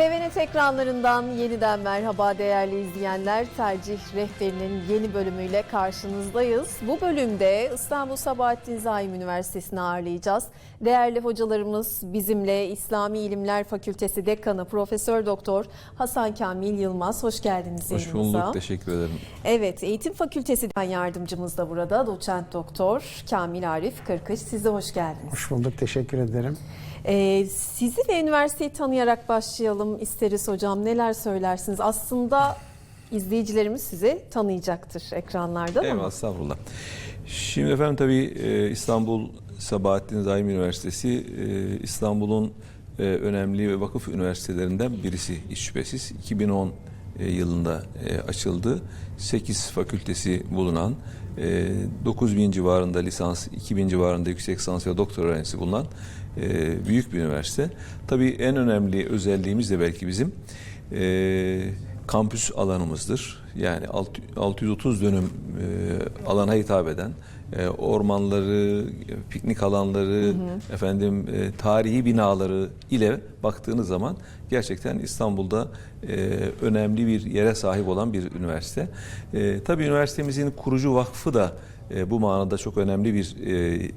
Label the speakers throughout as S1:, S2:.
S1: TVNET ekranlarından yeniden merhaba değerli izleyenler. Tercih Rehberi'nin yeni bölümüyle karşınızdayız. Bu bölümde İstanbul Sabahattin Zaim Üniversitesi'ni ağırlayacağız. Değerli hocalarımız bizimle İslami İlimler Fakültesi Dekanı Profesör Doktor Hasan Kamil Yılmaz. Hoş geldiniz
S2: Hoş
S1: yayınımıza.
S2: bulduk, teşekkür ederim.
S1: Evet, Eğitim Fakültesi Yardımcımız da burada. Doçent Doktor Kamil Arif Kırkış. Siz de hoş geldiniz.
S3: Hoş bulduk, teşekkür ederim.
S1: Ee, sizi ve üniversiteyi tanıyarak başlayalım isteriz hocam. Neler söylersiniz? Aslında izleyicilerimiz sizi tanıyacaktır ekranlarda ama.
S2: estağfurullah. Şimdi efendim tabii e, İstanbul Sabahattin Zaim Üniversitesi e, İstanbul'un e, önemli ve vakıf üniversitelerinden birisi hiç şüphesiz. 2010 e, yılında açıldı. 8 fakültesi bulunan, e, 9 bin civarında lisans, 2 bin civarında yüksek lisans ve doktor öğrencisi bulunan e, büyük bir üniversite. Tabii en önemli özelliğimiz de belki bizim e, kampüs alanımızdır. Yani alt- 630 dönüm e, alana hitap eden e, ormanları, piknik alanları, efendim e, tarihi binaları ile baktığınız zaman gerçekten İstanbul'da e, önemli bir yere sahip olan bir üniversite. E, tabii üniversitemizin kurucu vakfı da e, bu manada çok önemli bir e,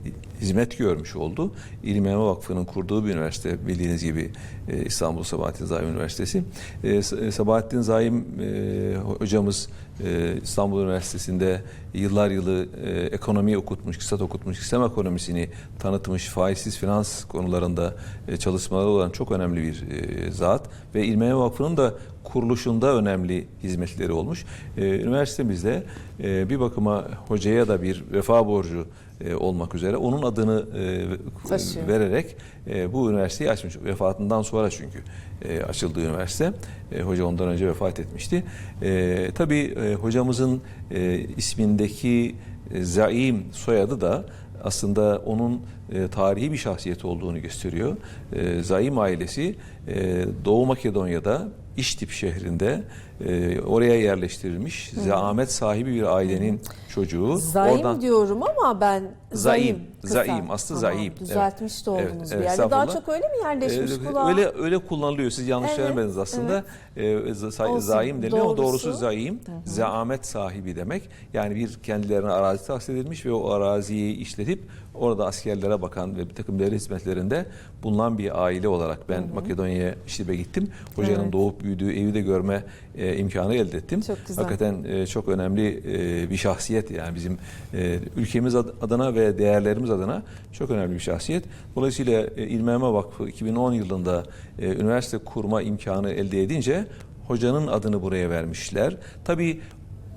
S2: hizmet görmüş oldu. İlim Yayma Vakfı'nın kurduğu bir üniversite bildiğiniz gibi e, İstanbul Sabahattin Zaim Üniversitesi. E, Sabahattin Zaim e, hocamız e, İstanbul Üniversitesi'nde yıllar yılı e, ekonomi okutmuş, iktisat okutmuş, sistem ekonomisini tanıtmış, faizsiz finans konularında e, çalışmaları olan çok önemli bir e, zat ve Yayma Vakfı'nın da kuruluşunda önemli hizmetleri olmuş. Üniversitemizde bir bakıma hocaya da bir vefa borcu e, olmak üzere onun adını e,
S1: Taşıyor.
S2: vererek e, bu üniversiteyi açmış. Vefatından sonra çünkü e, açıldı üniversite. E, hoca ondan önce vefat etmişti. E, tabii e, hocamızın e, ismindeki e, zaim soyadı da aslında onun e, tarihi bir şahsiyet olduğunu gösteriyor. E, Zaim ailesi e, Doğu Makedonya'da İştip şehrinde e, oraya yerleştirilmiş zaamet sahibi bir ailenin çocuğu.
S1: Zaim
S2: Oradan-
S1: diyorum ama ben
S2: Zaim,
S1: kısa.
S2: zaim, aslı
S1: Tamam,
S2: zaim.
S1: Düzeltmiş de
S2: Evet,
S1: oldunuz
S2: evet,
S1: bir yerde. Daha çok öyle mi yerleşmiş
S2: Ee,
S1: kulağa?
S2: öyle öyle kullanılıyor. Siz yanlış
S1: Evet,
S2: söylemediniz aslında. Ee, za-
S1: Olsun,
S2: zaim deniyor ama
S1: doğrusu.
S2: doğrusu zaim. Zaamet sahibi demek. Yani bir kendilerine arazi tahsis edilmiş ve o araziyi işletip orada askerlere bakan ve bir takım devlet hizmetlerinde bulunan bir aile olarak ben Makedonya'ya İştip'e gittim. Hocanın
S1: Evet.
S2: doğup büyüdüğü evi de görme e, imkanı elde ettim.
S1: Çok güzel.
S2: Hakikaten e, çok önemli e, bir şahsiyet yani bizim e, ülkemiz ad- adına ve değerlerimiz adına çok önemli bir şahsiyet. Dolayısıyla e, İlmihame Vakfı 2010 yılında e, üniversite kurma imkanı elde edince hocanın adını buraya vermişler. Tabii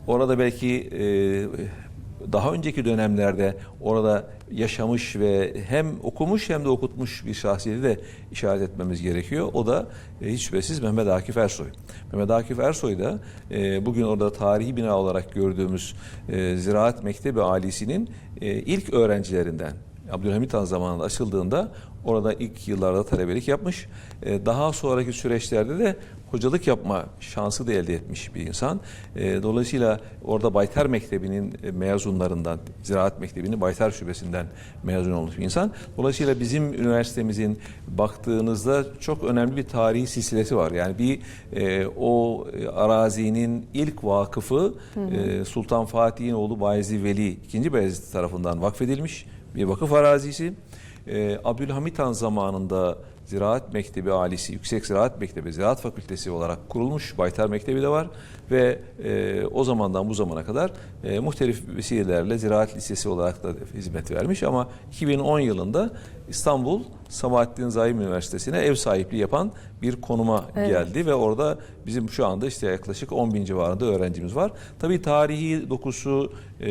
S2: orada belki e, daha önceki dönemlerde orada yaşamış ve hem okumuş hem de okutmuş bir şahsiyeti de işaret etmemiz gerekiyor. O da e, hiç şüphesiz Mehmet Akif Ersoy. Mehmet Akif Ersoy da e, bugün orada tarihi bina olarak gördüğümüz e, Ziraat Mektebi Alisi'nin e, ilk öğrencilerinden. Abdülhamit Han zamanında açıldığında orada ilk yıllarda talebelik yapmış. E, Daha sonraki süreçlerde de hocalık yapma şansı da elde etmiş bir insan. E, Dolayısıyla orada Baytar Mektebi'nin e, mezunlarından, Ziraat Mektebi'nin Baytar Şubesi'nden mezun olmuş bir insan. Dolayısıyla bizim üniversitemizin baktığınızda çok önemli bir tarihi silsilesi var. Yani bir e, o e, arazinin ilk vakıfı e, Sultan Fatih'in oğlu Bayezid Veli II. Bayezid tarafından vakfedilmiş bir vakıf arazisi. Ee, Abdülhamit Han zamanında Ziraat Mektebi Alisi, Yüksek Ziraat Mektebi, Ziraat Fakültesi olarak kurulmuş. Baytar Mektebi de var ve e, o zamandan bu zamana kadar e, muhtelif vesilelerle Ziraat Lisesi olarak da hizmet vermiş ama 2010 yılında İstanbul Sabahattin Zaim Üniversitesi'ne ev sahipliği yapan bir konuma
S1: Evet.
S2: geldi ve orada bizim şu anda işte yaklaşık 10 bin civarında öğrencimiz var. Tabii tarihi dokusu, e,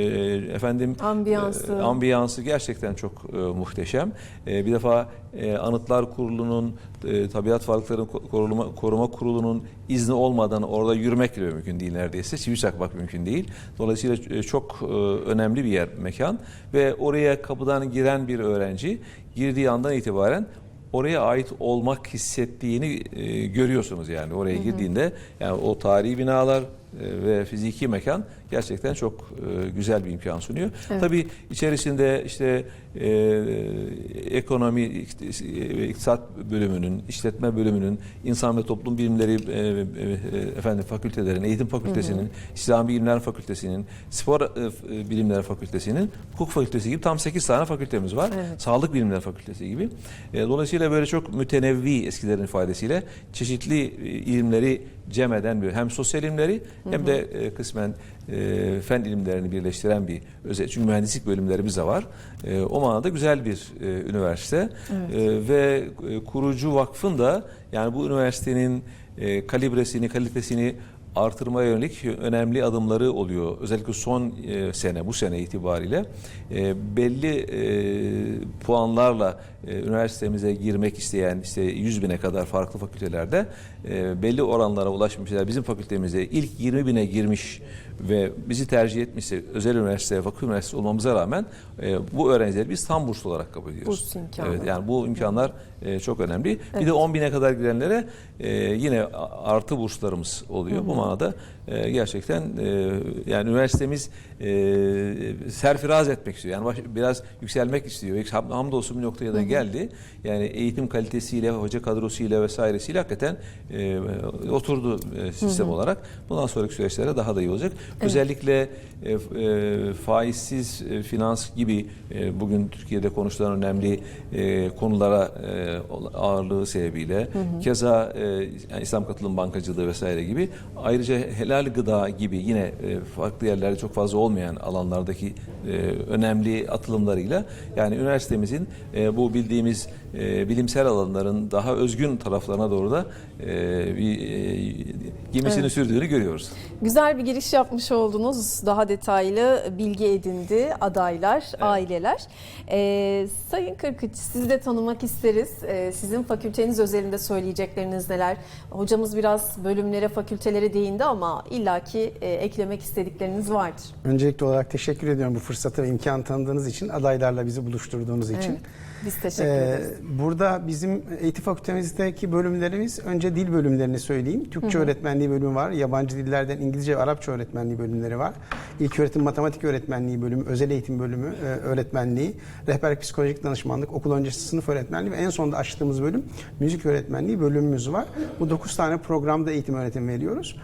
S2: efendim
S1: Ambiyansı.
S2: e, ambiyansı gerçekten çok e, muhteşem. E, bir defa e, Anıtlar Kurulu'nun, e, Tabiat Varlıkları Ko- Koruma, Koruma Kurulu'nun izni olmadan orada yürümek bile mümkün değil neredeyse. Çivi çakmak mümkün değil. Dolayısıyla e, çok e, önemli bir yer, mekan ve oraya kapıdan giren bir öğrenci girdiği andan itibaren oraya ait olmak hissettiğini e, görüyorsunuz yani oraya girdiğinde yani o tarihi binalar e, ve fiziki mekan gerçekten çok e, güzel bir imkan sunuyor.
S1: Evet.
S2: Tabii içerisinde işte e, ekonomi, iktis- e, iktisat bölümünün, işletme bölümünün, insan ve toplum bilimleri e, e, efendim fakültelerin, eğitim fakültesinin, İslami bilimler fakültesinin, spor e, e, bilimler fakültesinin, hukuk fakültesi gibi tam 8 tane fakültemiz var.
S1: Evet.
S2: Sağlık bilimler fakültesi gibi. E, dolayısıyla böyle çok mütenevvi eskilerin ifadesiyle çeşitli e, ilimleri cem eden bir hem sosyal ilimleri hem de e, kısmen e, fen ilimlerini birleştiren bir özel çünkü mühendislik bölümlerimiz de var. E, o manada güzel bir e, üniversite. E, ve e, kurucu vakfın da yani bu üniversitenin e, kalibresini, kalitesini artırmaya yönelik önemli adımları oluyor. Özellikle son e, sene, bu sene itibariyle e, belli e, puanlarla e, üniversitemize girmek isteyen işte 100 bine kadar farklı fakültelerde e, belli oranlara ulaşmışlar. Bizim fakültemize ilk 20 bine girmiş ve bizi tercih etmişse özel üniversite, vakıf üniversitesi olmamıza rağmen e, bu öğrencileri biz tam burslu olarak kabul ediyoruz.
S1: Burs imkanı.
S2: Evet, yani bu imkanlar e, çok önemli. Bir
S1: Evet.
S2: de 10 bine kadar girenlere e, yine artı burslarımız oluyor. Bu manada e, gerçekten e, yani üniversitemiz e, serfiraz etmek istiyor. Yani baş- biraz yükselmek istiyor. Ham- Hamdolsun bir noktaya da geldi. Yani eğitim kalitesiyle, hoca kadrosuyla vesairesiyle hakikaten e, oturdu e, sistem olarak. Bundan sonraki süreçlerde daha da iyi olacak. Özellikle e, e, faizsiz e, finans gibi e, bugün Türkiye'de konuşulan önemli e, konulara e, ağırlığı sebebiyle keza e, yani İslam Katılım Bankacılığı vesaire gibi. Ayrıca helal gıda gibi yine e, farklı yerlerde çok fazla olmayan alanlardaki e, önemli atılımlarıyla yani üniversitemizin e, bu bildiğimiz e, bilimsel alanların daha özgün taraflarına doğru da e, bir e, gemisini
S1: Evet.
S2: sürdüğünü görüyoruz.
S1: Güzel bir giriş yapmış oldunuz. Daha detaylı bilgi edindi adaylar, aileler. Ee, Sayın Kırkıç sizi de tanımak isteriz. Ee, sizin fakülteniz özelinde söyleyecekleriniz neler? Hocamız biraz bölümlere, fakültelere değindi ama illaki e, eklemek istedikleriniz vardır.
S3: Öncelikli olarak teşekkür ediyorum bu fırsatı ve imkan tanıdığınız için, adaylarla bizi buluşturduğunuz için.
S1: Evet, biz teşekkür
S3: Ee,
S1: ederiz.
S3: Burada bizim eğitim fakültemizdeki bölümlerimiz önce dil bölümlerini söyleyeyim. Türkçe öğretmenliği bölümü var. Yabancı dillerden İngilizce ve Arapça öğretmenliği bölümleri var. İlk öğretim matematik öğretmenliği bölümü, özel eğitim bölümü e, öğretmenliği, rehberlik psikolojik danışmanlık, okul öncesi sınıf öğretmenliği ve en sonunda açtığımız bölüm müzik öğretmenliği bölümümüz var. Bu 9 tane programda eğitim öğretim veriyoruz.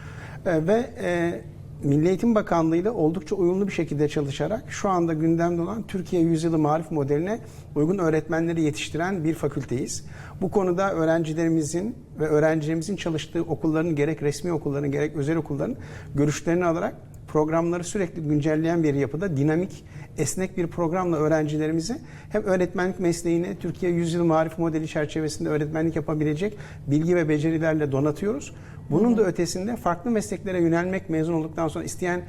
S3: E, ve e, Milli Eğitim Bakanlığı ile oldukça uyumlu bir şekilde çalışarak şu anda gündemde olan Türkiye Yüzyılı Marif modeline uygun öğretmenleri yetiştiren bir fakülteyiz. Bu konuda öğrencilerimizin ve öğrencilerimizin çalıştığı okulların gerek resmi okulların gerek özel okulların görüşlerini alarak programları sürekli güncelleyen bir yapıda dinamik, esnek bir programla öğrencilerimizi hem öğretmenlik mesleğine Türkiye Yüzyıl Marif modeli çerçevesinde öğretmenlik yapabilecek bilgi ve becerilerle donatıyoruz. Bunun da ötesinde farklı mesleklere yönelmek mezun olduktan sonra isteyen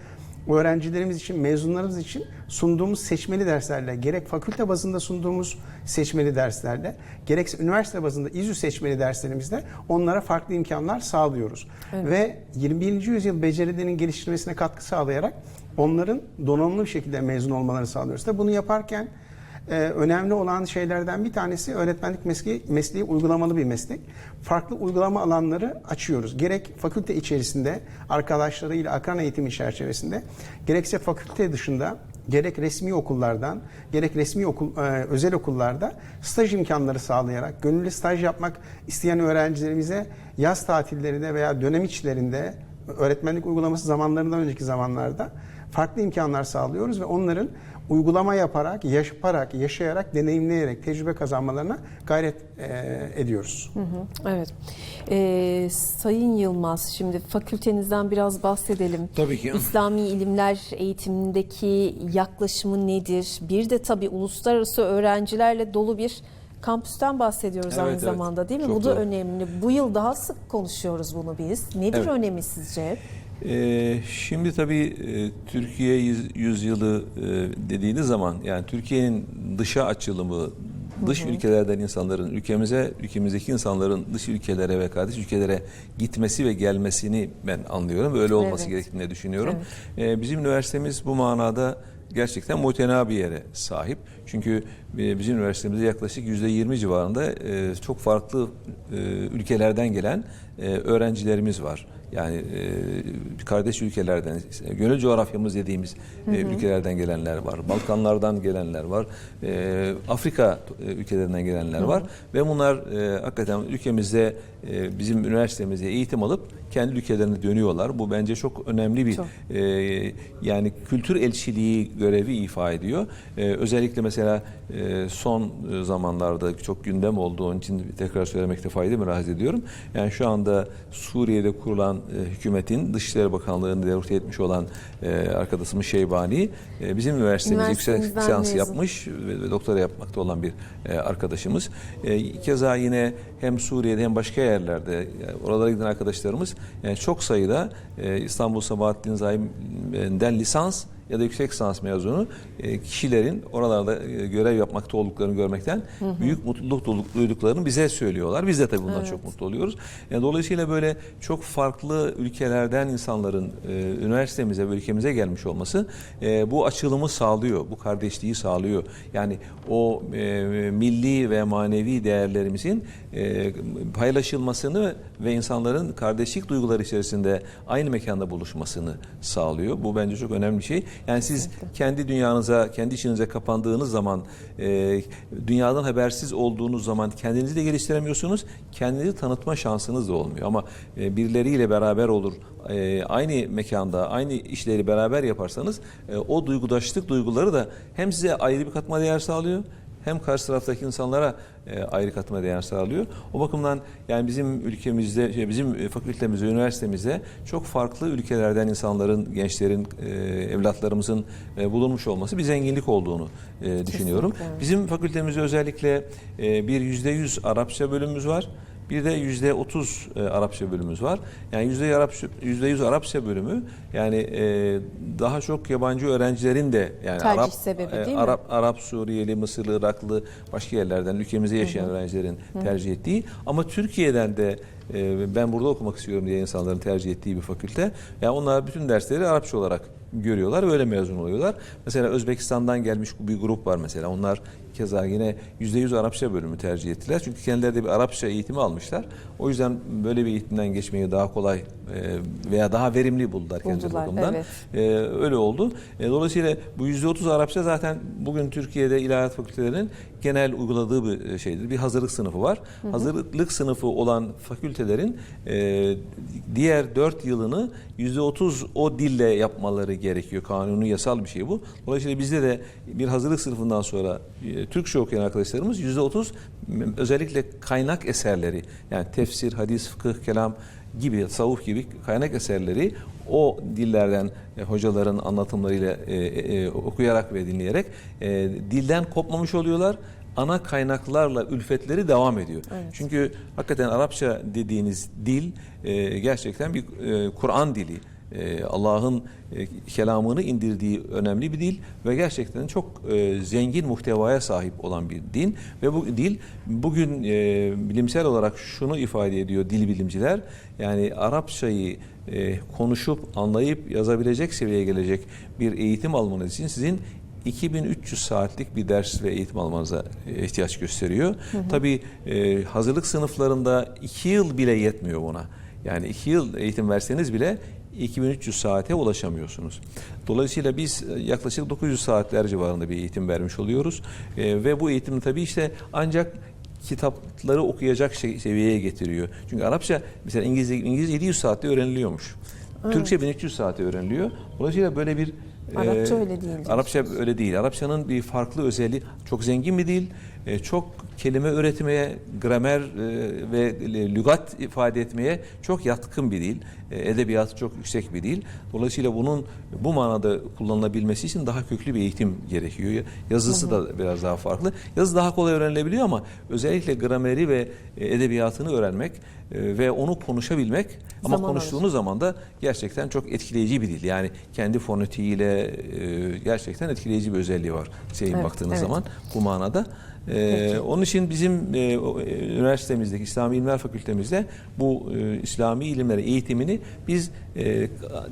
S3: öğrencilerimiz için, mezunlarımız için sunduğumuz seçmeli derslerle, gerek fakülte bazında sunduğumuz seçmeli derslerle, gerekse üniversite bazında İZÜ seçmeli derslerimizde onlara farklı imkanlar sağlıyoruz. Ve 21. yüzyıl becerilerinin geliştirilmesine katkı sağlayarak onların donanımlı bir şekilde mezun olmalarını sağlıyoruz. Tabii bunu yaparken ee, önemli olan şeylerden bir tanesi öğretmenlik mesleği, mesleği uygulamalı bir meslek. Farklı uygulama alanları açıyoruz. Gerek fakülte içerisinde arkadaşlarıyla akran eğitimi çerçevesinde, gerekse fakülte dışında gerek resmi okullardan, gerek resmi okul, e, özel okullarda staj imkanları sağlayarak, gönüllü staj yapmak isteyen öğrencilerimize yaz tatillerinde veya dönem içlerinde öğretmenlik uygulaması zamanlarından önceki zamanlarda farklı imkanlar sağlıyoruz ve onların uygulama yaparak, yaparak, yaşayarak, deneyimleyerek tecrübe kazanmalarına gayret e, ediyoruz.
S1: Evet. Ee, Sayın Yılmaz, şimdi fakültenizden biraz bahsedelim.
S2: Tabii ki.
S1: İslami ilimler eğitimindeki yaklaşımı nedir? Bir de tabii uluslararası öğrencilerle dolu bir kampüsten bahsediyoruz
S2: Evet,
S1: aynı
S2: evet.
S1: zamanda değil mi?
S2: Çok
S1: Bu da
S2: doğru.
S1: önemli. Bu yıl daha sık konuşuyoruz bunu biz. Nedir
S2: Evet.
S1: önemi sizce?
S2: Ee, şimdi tabii e, Türkiye yüz- yüzyılı e, dediğiniz zaman yani Türkiye'nin dışa açılımı, dış ülkelerden insanların ülkemize, ülkemizdeki insanların dış ülkelere ve kardeş ülkelere gitmesi ve gelmesini ben anlıyorum öyle olması
S1: Evet.
S2: gerektiğini düşünüyorum. Ee, bizim üniversitemiz bu manada gerçekten muhtena bir yere sahip. Çünkü e, bizim üniversitemizde yaklaşık %20 civarında çok farklı ülkelerden gelen öğrencilerimiz var. Yani e, kardeş ülkelerden, gönül coğrafyamız dediğimiz e, ülkelerden gelenler var. Balkanlardan gelenler var. E, Afrika e, ülkelerinden gelenler var. Ve bunlar e, hakikaten ülkemizde e, bizim üniversitemizde eğitim alıp kendi ülkelerine dönüyorlar. Bu bence çok önemli bir
S1: Çok.
S2: e, yani kültür elçiliği görevi ifa ediyor. E, özellikle mesela e, son zamanlarda çok gündem olduğu için tekrar söylemekte fayda mülahaz ediyorum. Yani şu anda Suriye'de kurulan e, hükümetin Dışişleri Bakanlığı'nı devreye etmiş olan e, arkadaşımız Şeybani e, bizim üniversitemizde yüksek lisans yapmış ve, ve doktora yapmakta olan bir e, arkadaşımız. E, keza yine hem Suriye'de hem başka yerlerde oralara giden arkadaşlarımız yani çok sayıda e, İstanbul Sabahattin Zaim'den lisans ya da yüksek lisans mezunu e, kişilerin oralarda e, görev yapmakta olduklarını görmekten büyük mutluluk duyduk- duyduklarını bize söylüyorlar. Biz de tabii bundan
S1: Evet.
S2: çok mutlu oluyoruz. Yani dolayısıyla böyle çok farklı ülkelerden insanların e, üniversitemize ve ülkemize gelmiş olması e, bu açılımı sağlıyor, bu kardeşliği sağlıyor. Yani o e, milli ve manevi değerlerimizin e, paylaşılmasını ve insanların kardeşlik duyguları içerisinde aynı mekanda buluşmasını sağlıyor. Bu bence çok önemli bir şey. Yani siz kendi dünyanıza, kendi içinize kapandığınız zaman, e, dünyadan habersiz olduğunuz zaman kendinizi de geliştiremiyorsunuz, kendinizi tanıtma şansınız da olmuyor. Ama e, birileriyle beraber olur, e, aynı mekanda, aynı işleri beraber yaparsanız e, o duygudaşlık duyguları da hem size ayrı bir katma değer sağlıyor, hem karşı taraftaki insanlara e, ayrı katma değer sağlıyor. O bakımdan yani bizim ülkemizde, şey, bizim e, fakültemizde, üniversitemizde çok farklı ülkelerden insanların, gençlerin, e, evlatlarımızın e, bulunmuş olması bir zenginlik olduğunu e, düşünüyorum.
S1: Kesinlikle.
S2: Bizim fakültemizde özellikle e, bir yüzde yüz Arapça bölümümüz var. Bir de yüzde otuz e, Arapça bölümümüz var. Yani yüzde Arapça, yüzde yüz Arapça bölümü yani e, daha çok yabancı öğrencilerin de yani
S1: Tercih
S2: Arap
S1: sebebi
S2: e,
S1: değil mi?
S2: Arap Arap, Suriyeli, Mısırlı, Iraklı başka yerlerden ülkemizde yaşayan öğrencilerin tercih ettiği ama Türkiye'den de e, ben burada okumak istiyorum diye insanların tercih ettiği bir fakülte. Yani onlar bütün dersleri Arapça olarak görüyorlar ve öyle mezun oluyorlar. Mesela Özbekistan'dan gelmiş bir grup var mesela. Onlar keza yine %100 Arapça bölümü tercih ettiler. Çünkü kendileri de bir Arapça eğitimi almışlar. O yüzden böyle bir eğitimden geçmeyi daha kolay e, veya daha verimli buldular
S1: Buldular,
S2: bakımdan.
S1: evet.
S2: Ee, öyle oldu. E, dolayısıyla bu %30 Arapça zaten bugün Türkiye'de ilahiyat fakültelerinin genel uyguladığı bir şeydir. Bir hazırlık sınıfı var. Hazırlık sınıfı olan fakültelerin e, diğer 4 yılını %30 o dille yapmaları gerekiyor. Kanuni yasal bir şey bu. Dolayısıyla bizde de bir hazırlık sınıfından sonra e, Türkçe okuyan arkadaşlarımız %30 m- özellikle kaynak eserleri yani tefsir, hadis, fıkıh, kelam gibi, tasavvuf gibi kaynak eserleri o dillerden e, hocaların anlatımlarıyla e, e, okuyarak ve dinleyerek e, dilden kopmamış oluyorlar. Ana kaynaklarla ülfetleri devam ediyor. Çünkü hakikaten Arapça dediğiniz dil e, gerçekten bir e, Kur'an dili. E, Allah'ın e, kelamını indirdiği önemli bir dil ve gerçekten çok e, zengin muhtevaya sahip olan bir din ve bu dil bugün e, bilimsel olarak şunu ifade ediyor dil bilimciler yani Arapçayı e, konuşup anlayıp yazabilecek seviyeye gelecek bir eğitim almanız için sizin 2300 saatlik bir ders ve eğitim almanıza ihtiyaç gösteriyor. Tabii e, hazırlık sınıflarında 2 yıl bile yetmiyor buna. Yani 2 yıl eğitim verseniz bile 2300 saate ulaşamıyorsunuz. Dolayısıyla biz e, yaklaşık 900 saatler civarında bir eğitim vermiş oluyoruz. E, ve bu eğitim tabii işte ancak kitapları okuyacak şey- seviyeye getiriyor. Çünkü Arapça mesela İngilizce, İngilizce 700 saatte öğreniliyormuş. Türkçe 1300 saate öğreniliyor. Dolayısıyla böyle bir
S1: Arapça
S2: e,
S1: öyle değil.
S2: Arapça öyle değil. Arapçanın bir farklı özelliği çok zengin bir dil. E, çok kelime üretmeye, gramer e, ve lügat ifade etmeye çok yatkın bir dil. E, edebiyatı çok yüksek bir dil. Dolayısıyla bunun bu manada kullanılabilmesi için daha köklü bir eğitim gerekiyor. Yazısı da biraz daha farklı. Yazı daha kolay öğrenilebiliyor ama özellikle grameri ve e, edebiyatını öğrenmek e, ve onu konuşabilmek ama
S1: Zaman alır.
S2: konuştuğunuz zaman da gerçekten çok etkileyici bir dil. Yani kendi fonetiğiyle e, gerçekten etkileyici bir özelliği var. Şeyin
S1: Evet,
S2: baktığınız
S1: evet.
S2: zaman bu manada. E, onun için bizim e, e, üniversitemizdeki İslami İlimler Fakültemizde bu e, İslami ilimleri eğitimini biz e,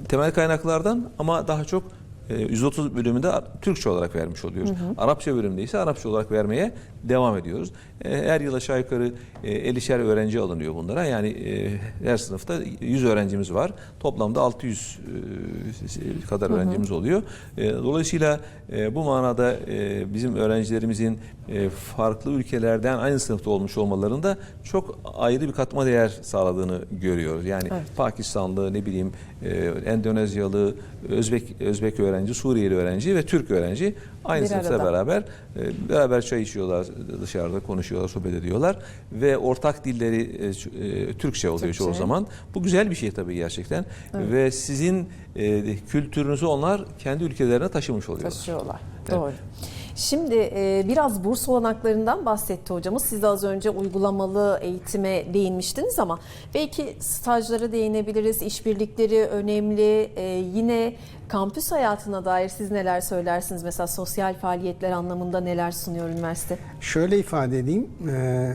S2: temel kaynaklardan ama daha çok e, 130 bölümünde Türkçe olarak vermiş oluyoruz. Arapça bölümünde ise Arapça olarak vermeye devam ediyoruz. E, Her yıl aşağı yukarı e, 50'şer öğrenci alınıyor bunlara. Yani e, her sınıfta 100 öğrencimiz var. Toplamda 600 e, kadar öğrencimiz oluyor. E, Dolayısıyla e, bu manada e, bizim öğrencilerimizin e, farklı ülkelerden aynı sınıfta olmuş olmalarında çok ayrı bir katma değer sağladığını görüyoruz. Yani
S1: Evet.
S2: Pakistanlı, ne bileyim e, Endonezyalı, Özbek Özbek öğrenci, Suriyeli öğrenci ve Türk öğrenci aynı sınıfta beraber e, beraber çay içiyorlar, dışarıda konuşuyorlar, sohbet ediyorlar ve ortak dilleri e, e, Türkçe oluyor
S1: Türkçe.
S2: çoğu zaman. Bu güzel bir şey tabii gerçekten ve sizin e, kültürünüzü onlar kendi ülkelerine taşımış oluyorlar.
S1: Taşıyorlar.
S2: Evet.
S1: Şimdi e, biraz burs olanaklarından bahsetti hocamız. Siz de az önce uygulamalı eğitime değinmiştiniz ama belki stajlara değinebiliriz. İşbirlikleri önemli. E, yine kampüs hayatına dair siz neler söylersiniz? Mesela sosyal faaliyetler anlamında neler sunuyor üniversite?
S3: Şöyle ifade edeyim. E,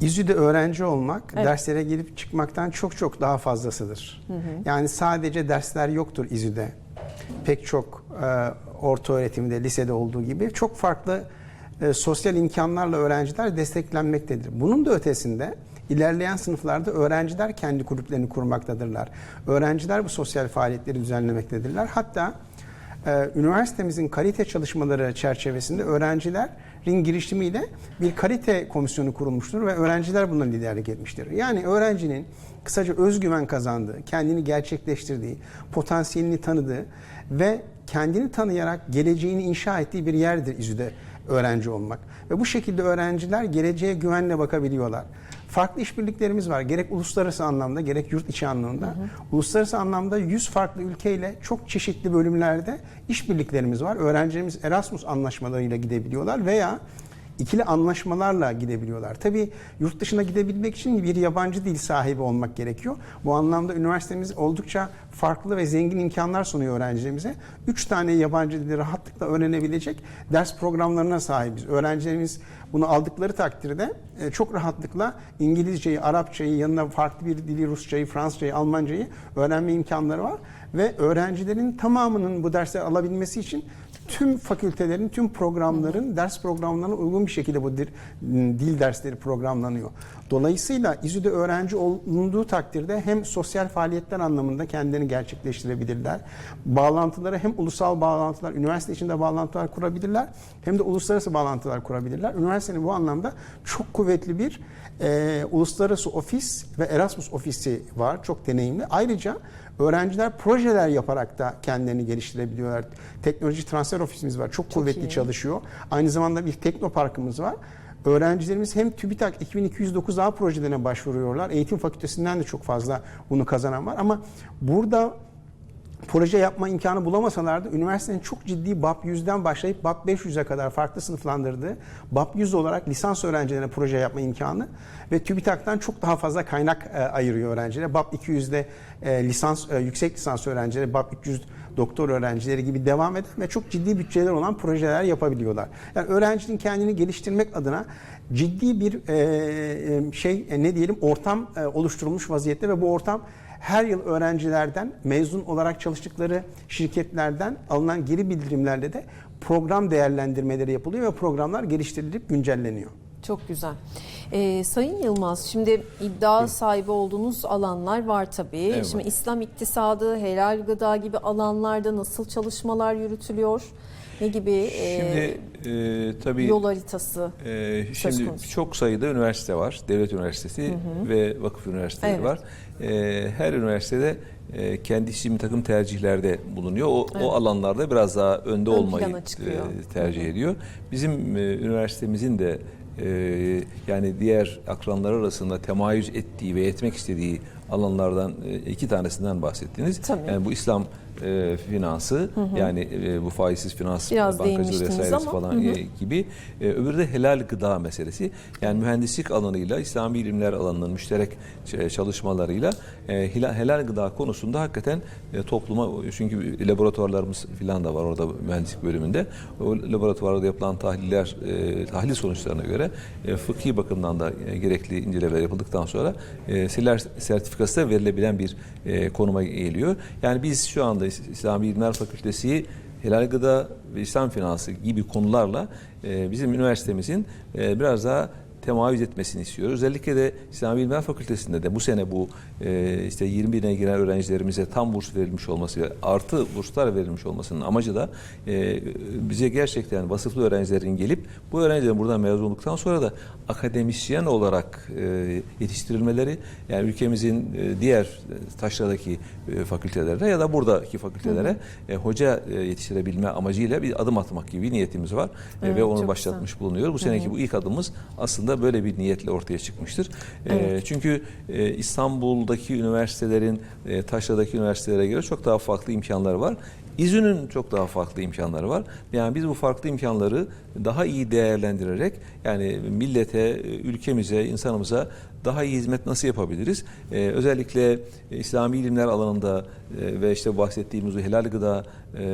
S3: İZÜ'de öğrenci olmak
S1: Evet.
S3: derslere girip çıkmaktan çok çok daha fazlasıdır. Yani sadece dersler yoktur İZÜ'de. Pek çok e, orta öğretimde, lisede olduğu gibi çok farklı e, sosyal imkanlarla öğrenciler desteklenmektedir. Bunun da ötesinde ilerleyen sınıflarda öğrenciler kendi kulüplerini kurmaktadırlar. Öğrenciler bu sosyal faaliyetleri düzenlemektedirler. Hatta ee, üniversitemizin kalite çalışmaları çerçevesinde öğrencilerin girişimiyle bir kalite komisyonu kurulmuştur ve öğrenciler buna liderlik etmiştir. Yani öğrencinin kısaca özgüven kazandığı, kendini gerçekleştirdiği, potansiyelini tanıdığı ve kendini tanıyarak geleceğini inşa ettiği bir yerdir İZÜ'de öğrenci olmak. Ve bu şekilde öğrenciler geleceğe güvenle bakabiliyorlar. Farklı işbirliklerimiz var. Gerek uluslararası anlamda gerek yurt içi anlamda. Uluslararası anlamda 100 farklı ülkeyle çok çeşitli bölümlerde işbirliklerimiz var. Öğrencilerimiz Erasmus anlaşmalarıyla gidebiliyorlar veya ikili anlaşmalarla gidebiliyorlar. Tabii yurt dışına gidebilmek için bir yabancı dil sahibi olmak gerekiyor. Bu anlamda üniversitemiz oldukça farklı ve zengin imkanlar sunuyor öğrencilerimize. Üç tane yabancı dili rahatlıkla öğrenebilecek ders programlarına sahibiz. Öğrencilerimiz bunu aldıkları takdirde e, çok rahatlıkla İngilizceyi, Arapçayı, yanına farklı bir dili, Rusçayı, Fransızcayı, Almancayı öğrenme imkanları var. Ve öğrencilerin tamamının bu dersleri alabilmesi için tüm fakültelerin, tüm programların, ders programlarına uygun bir şekilde bu dil, dil dersleri programlanıyor. Dolayısıyla İZÜ'de öğrenci olunduğu takdirde hem sosyal faaliyetler anlamında kendilerini gerçekleştirebilirler. Bağlantıları hem ulusal bağlantılar, üniversite içinde bağlantılar kurabilirler hem de uluslararası bağlantılar kurabilirler. Üniversitenin bu anlamda çok kuvvetli bir e, uluslararası ofis ve Erasmus ofisi var. Çok deneyimli. Ayrıca öğrenciler projeler yaparak da kendilerini geliştirebiliyorlar. Teknoloji transfer ofisimiz var. Çok, kuvvetli
S1: iyi.
S3: çalışıyor. Aynı zamanda bir teknoparkımız var. Öğrencilerimiz hem TÜBİTAK 2209A projelerine başvuruyorlar. Eğitim fakültesinden de çok fazla bunu kazanan var. Ama burada proje yapma imkanı bulamasalar da üniversitenin çok ciddi BAP 100'den başlayıp BAP 500'e kadar farklı sınıflandırdığı BAP 100 olarak lisans öğrencilerine proje yapma imkanı ve TÜBİTAK'tan çok daha fazla kaynak e, ayırıyor öğrencilere. BAP 200'de e, lisans e, yüksek lisans öğrencileri, BAP 300 doktor öğrencileri gibi devam eden ve çok ciddi bütçeler olan projeler yapabiliyorlar. Yani öğrencinin kendini geliştirmek adına ciddi bir e, e, şey e, ne diyelim ortam e, oluşturulmuş vaziyette ve bu ortam her yıl öğrencilerden mezun olarak çalıştıkları şirketlerden alınan geri bildirimlerle de program değerlendirmeleri yapılıyor ve programlar geliştirilip güncelleniyor.
S1: Çok güzel. Ee, Sayın Yılmaz, şimdi iddia sahibi olduğunuz alanlar var tabii.
S2: Evet.
S1: Şimdi İslam iktisadı, helal gıda gibi alanlarda nasıl çalışmalar yürütülüyor? Ne gibi e,
S2: Şimdi e, tabii
S1: yol haritası? Söz
S2: şimdi çok sayıda üniversite var. Devlet üniversitesi ve vakıf üniversiteleri
S1: Evet.
S2: var. Ee, her üniversitede e, kendi için takım tercihlerde bulunuyor. O, o alanlarda biraz daha önde
S1: Ön
S2: olmayı e, tercih ediyor. Bizim e, üniversitemizin de e, yani diğer akranlar arasında temayüz ettiği ve etmek istediği alanlardan e, iki tanesinden bahsettiniz.
S1: Tabii.
S2: Yani bu İslam e, finansı yani e, bu faizsiz finans,
S1: Biraz
S2: bankacılığı vesairesi
S1: ama,
S2: falan
S1: hı hı.
S2: e, gibi. E, öbürü de helal gıda meselesi. Yani mühendislik alanıyla İslami ilimler alanının müşterek ç- çalışmalarıyla e, helal, gıda konusunda hakikaten e, topluma çünkü laboratuvarlarımız falan da var orada mühendislik bölümünde. O laboratuvarda yapılan tahliller e, tahlil sonuçlarına göre e, fıkhi bakımdan da e, gerekli incelemeler yapıldıktan sonra e, sertifikası da verilebilen bir e, konuma geliyor. Yani biz şu anda İslami İlimler Fakültesi helal gıda ve İslam finansı gibi konularla e, bizim üniversitemizin e, biraz daha temayüz etmesini istiyoruz. Özellikle de İslami İlimler Fakültesi'nde de bu sene bu e, işte 20 bine giren öğrencilerimize tam burs verilmiş olması ve artı burslar verilmiş olmasının amacı da e, bize gerçekten vasıflı öğrencilerin gelip bu öğrencilerin buradan mezun olduktan sonra da akademisyen olarak e, yetiştirilmeleri yani ülkemizin e, diğer taşradaki e, fakültelerde ya da buradaki fakültelere e, hoca e, yetiştirebilme amacıyla bir adım atmak gibi bir niyetimiz var E,
S1: Evet,
S2: ve onu başlatmış bulunuyor. Bu seneki bu ilk adımımız aslında böyle bir niyetle ortaya çıkmıştır. E,
S1: Evet.
S2: çünkü e, İstanbul'daki üniversitelerin e, taşradaki üniversitelere göre çok daha farklı imkanları var. İzmir'in çok daha farklı imkanları var. Yani biz bu farklı imkanları daha iyi değerlendirerek yani millete, e, ülkemize, insanımıza daha iyi hizmet nasıl yapabiliriz? Ee, özellikle e, İslami ilimler alanında e, ve işte bahsettiğimiz o helal gıda e,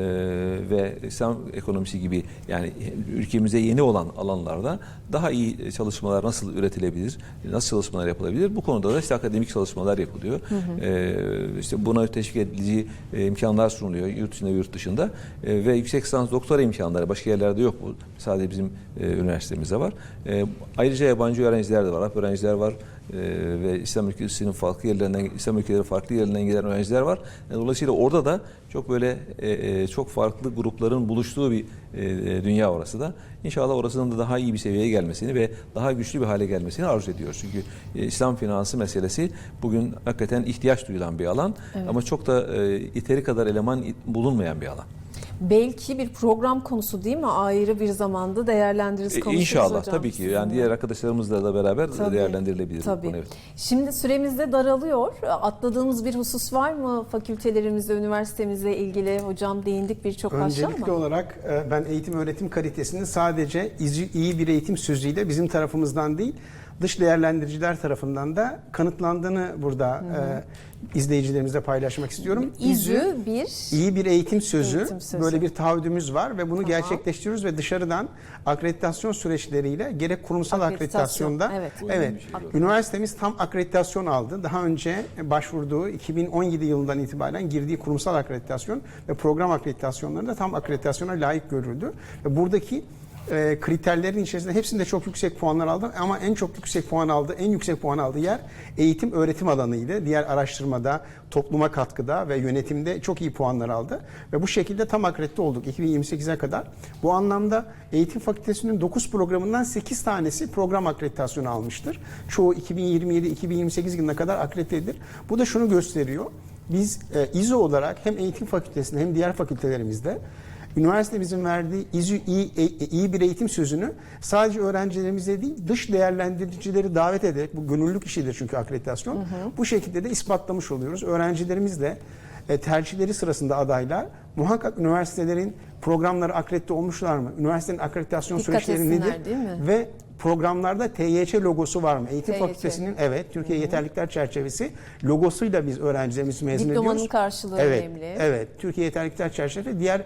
S2: ve İslam ekonomisi gibi yani ülkemize yeni olan alanlarda daha iyi çalışmalar nasıl üretilebilir, nasıl çalışmalar yapılabilir? Bu konuda da işte akademik çalışmalar yapılıyor. Ee, işte buna teşvik edici e, imkanlar sunuluyor yurt içinde yurt dışında E, ve yüksek lisans doktora imkanları başka yerlerde yok bu. Sadece bizim e, üniversitemizde var. E, ayrıca yabancı öğrenciler de var, Arap öğrenciler var e, ve İslam ülkesinin farklı yerlerinden, İslam ülkeleri farklı yerlerinden gelen öğrenciler var. E, dolayısıyla orada da çok böyle e, e, çok farklı grupların buluştuğu bir e, e, dünya orası da. İnşallah orasının da daha iyi bir seviyeye gelmesini ve daha güçlü bir hale gelmesini arzu ediyoruz. Çünkü e, İslam finansı meselesi bugün hakikaten ihtiyaç duyulan bir alan ama çok da e, yeteri kadar eleman bulunmayan bir alan.
S1: Belki bir program konusu değil mi? Ayrı bir zamanda değerlendiririz
S2: E,
S1: konuşuruz
S2: İnşallah
S1: hocam.
S2: tabii ki. Yani
S1: sizinle.
S2: diğer arkadaşlarımızla da beraber
S1: Tabii,
S2: değerlendirilebilir.
S1: Tabii.
S2: konu, evet.
S1: Şimdi süremiz de daralıyor. Atladığımız bir husus var mı fakültelerimizle, üniversitemizle ilgili? Hocam değindik birçok başlığa
S3: Öncelikli
S1: ama.
S3: olarak e, ben eğitim öğretim kalitesini sadece iyi bir eğitim sözüyle bizim tarafımızdan değil dış değerlendiriciler tarafından da kanıtlandığını burada e, izleyicilerimizle paylaşmak istiyorum.
S1: İzü bir
S3: iyi bir eğitim sözü,
S1: Eğitim sözü.
S3: böyle bir taahhüdümüz var ve bunu gerçekleştiriyoruz ve dışarıdan akreditasyon süreçleriyle gerek kurumsal
S1: Akreditasyon,
S3: akreditasyonda
S1: evet.
S2: Bu önemli bir şey,
S3: üniversitemiz tam akreditasyon aldı. Daha önce başvurduğu 2017 yılından itibaren girdiği kurumsal akreditasyon ve program akreditasyonlarında tam akreditasyona layık görüldü. Ve buradaki e, kriterlerin içerisinde hepsinde çok yüksek puanlar aldı ama en çok yüksek puan aldı, en yüksek puan aldığı yer eğitim öğretim alanıydı. Diğer araştırmada, topluma katkıda ve yönetimde çok iyi puanlar aldı ve bu şekilde tam akredite olduk 2028'e kadar. Bu anlamda eğitim fakültesinin 9 programından 8 tanesi program akreditasyonu almıştır. Çoğu 2027-2028 yılına kadar akreditedir. Bu da şunu gösteriyor. Biz e, İZO olarak hem eğitim fakültesinde hem diğer fakültelerimizde Üniversitemizin verdiği İZÜ iyi, e- iyi bir eğitim sözünü sadece öğrencilerimize değil dış değerlendiricileri davet ederek bu gönüllülük işidir çünkü akreditasyon. Bu şekilde de ispatlamış oluyoruz. Öğrencilerimiz de e, tercihleri sırasında adaylar muhakkak üniversitelerin programları akredite olmuşlar mı? Üniversitenin akreditasyon
S1: Dikkat
S3: süreçleri nedir?
S1: değil mi?
S3: Ve programlarda TYÇ logosu var mı? Eğitim
S1: TYÇ.
S3: Fakültesinin evet Türkiye Yeterlilikler Çerçevesi logosuyla biz öğrencilerimizi mezun
S1: Diplomanın
S3: ediyoruz.
S1: karşılığı
S3: evet,
S1: önemli.
S3: Evet, Türkiye Yeterlilikler Çerçevesi diğer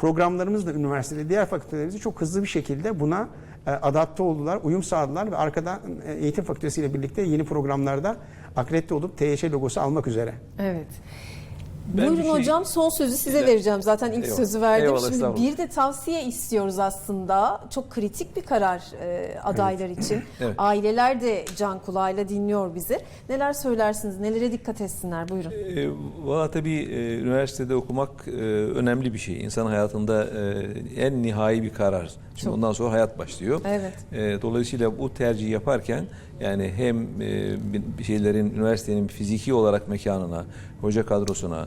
S3: programlarımız da üniversitede, diğer fakültelerimiz çok hızlı bir şekilde buna e, adapte oldular, uyum sağladılar ve arkadan e, eğitim fakültesiyle birlikte yeni programlarda akredite olup TYÇ logosu almak üzere.
S1: Evet.
S2: Ben
S1: Buyurun
S2: şey-
S1: hocam son sözü size
S2: Güzel.
S1: vereceğim. Zaten ilk
S2: Eyvallah.
S1: sözü verdim.
S2: Eyvallah,
S1: Şimdi bir de tavsiye istiyoruz aslında. Çok kritik bir karar e, adaylar için.
S2: Evet.
S1: Aileler de can kulağıyla dinliyor bizi. Neler söylersiniz? Nelere dikkat etsinler? Buyurun.
S2: E, Valla tabii e, üniversitede okumak e, önemli bir şey. İnsan hayatında e, en nihai bir karar. Çünkü
S1: Çok.
S2: ondan sonra hayat başlıyor.
S1: Evet.
S2: E, dolayısıyla bu tercihi yaparken yani hem e, şeylerin üniversitenin fiziki olarak mekanına, hoca kadrosuna,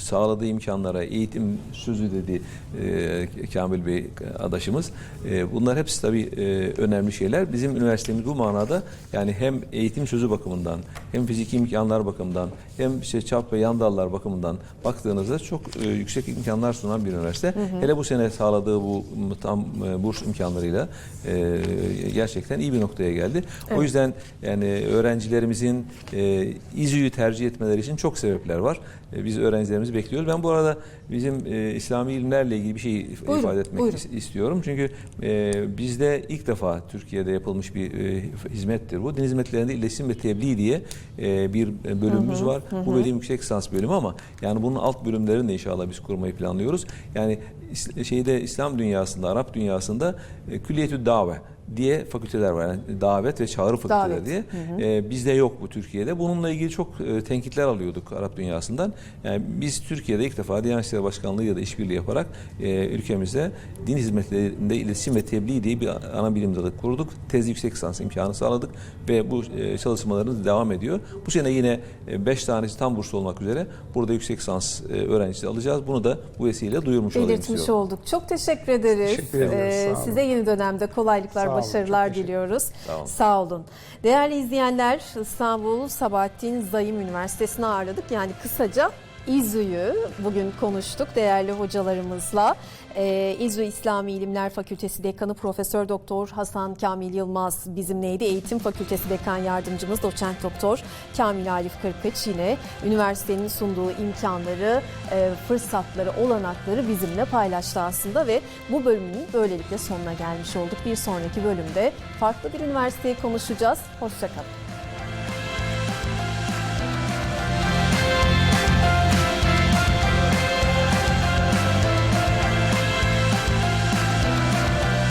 S2: sağladığı imkanlara, eğitim sözü dedi e, Kamil Bey adaşımız. E, bunlar hepsi tabii e, önemli şeyler. Bizim üniversitemiz bu manada yani hem eğitim sözü bakımından, hem fiziki imkanlar bakımından, hem işte çap ve yan dallar bakımından baktığınızda çok e, yüksek imkanlar sunan bir üniversite. Hele bu sene sağladığı bu tam e, burs imkanlarıyla e, gerçekten iyi bir noktaya geldi. O yüzden yani öğrencilerimizin e, İZÜ'yü tercih etmeleri için çok sebepler var. E, biz öğrencilerimizi gelmenizi bekliyoruz. Ben bu arada bizim e, İslami ilimlerle ilgili bir şey
S1: Buyurun,
S2: ifade etmek
S1: buyurun.
S2: is- istiyorum. Çünkü e, bizde ilk defa Türkiye'de yapılmış bir e, hizmettir bu. Din hizmetlerinde iletişim ve tebliğ diye e, bir bölümümüz var. Bu bölüm yüksek lisans bölümü ama yani bunun alt bölümlerini de inşallah biz kurmayı planlıyoruz. Yani şeyde İslam dünyasında, Arap dünyasında e, külliyetü dave diye fakülteler var. Yani davet ve çağrı fakülteleri
S1: Davet.
S2: diye. Ee, bizde yok bu Türkiye'de. Bununla ilgili çok e, tenkitler alıyorduk Arap dünyasından. Yani biz Türkiye'de ilk defa Diyanet İşleri Başkanlığı ya da işbirliği yaparak e, ülkemizde din hizmetlerinde iletişim ve tebliğ diye bir ana bilim dalı kurduk. Tez yüksek lisans imkanı sağladık ve bu e, çalışmalarımız devam ediyor. Bu sene yine 5 tanesi tam burslu olmak üzere burada yüksek lisans e, öğrencisi alacağız. Bunu da bu vesileyle duyurmuş olayım
S1: belirtmiş
S2: istiyorum.
S1: olduk. Çok teşekkür ederiz.
S3: Teşekkür ederiz,
S1: Ee, size yeni dönemde kolaylıklar, başarılar diliyoruz.
S2: Sağ olun.
S1: Sağ olun. Değerli izleyenler, İstanbul Sabahattin Zaim Üniversitesi'ni ağırladık. Yani kısaca İZÜ'yü bugün konuştuk değerli hocalarımızla. Ee, İZÜ İslami İlimler Fakültesi Dekanı Profesör Doktor Hasan Kamil Yılmaz bizimleydi. Eğitim Fakültesi Dekan Yardımcımız Doçent Doktor Kamil Arif Kırkıç yine üniversitenin sunduğu imkanları, e, fırsatları, olanakları bizimle paylaştı aslında ve bu bölümün böylelikle sonuna gelmiş olduk. Bir sonraki bölümde farklı bir üniversiteyi konuşacağız. Hoşçakalın.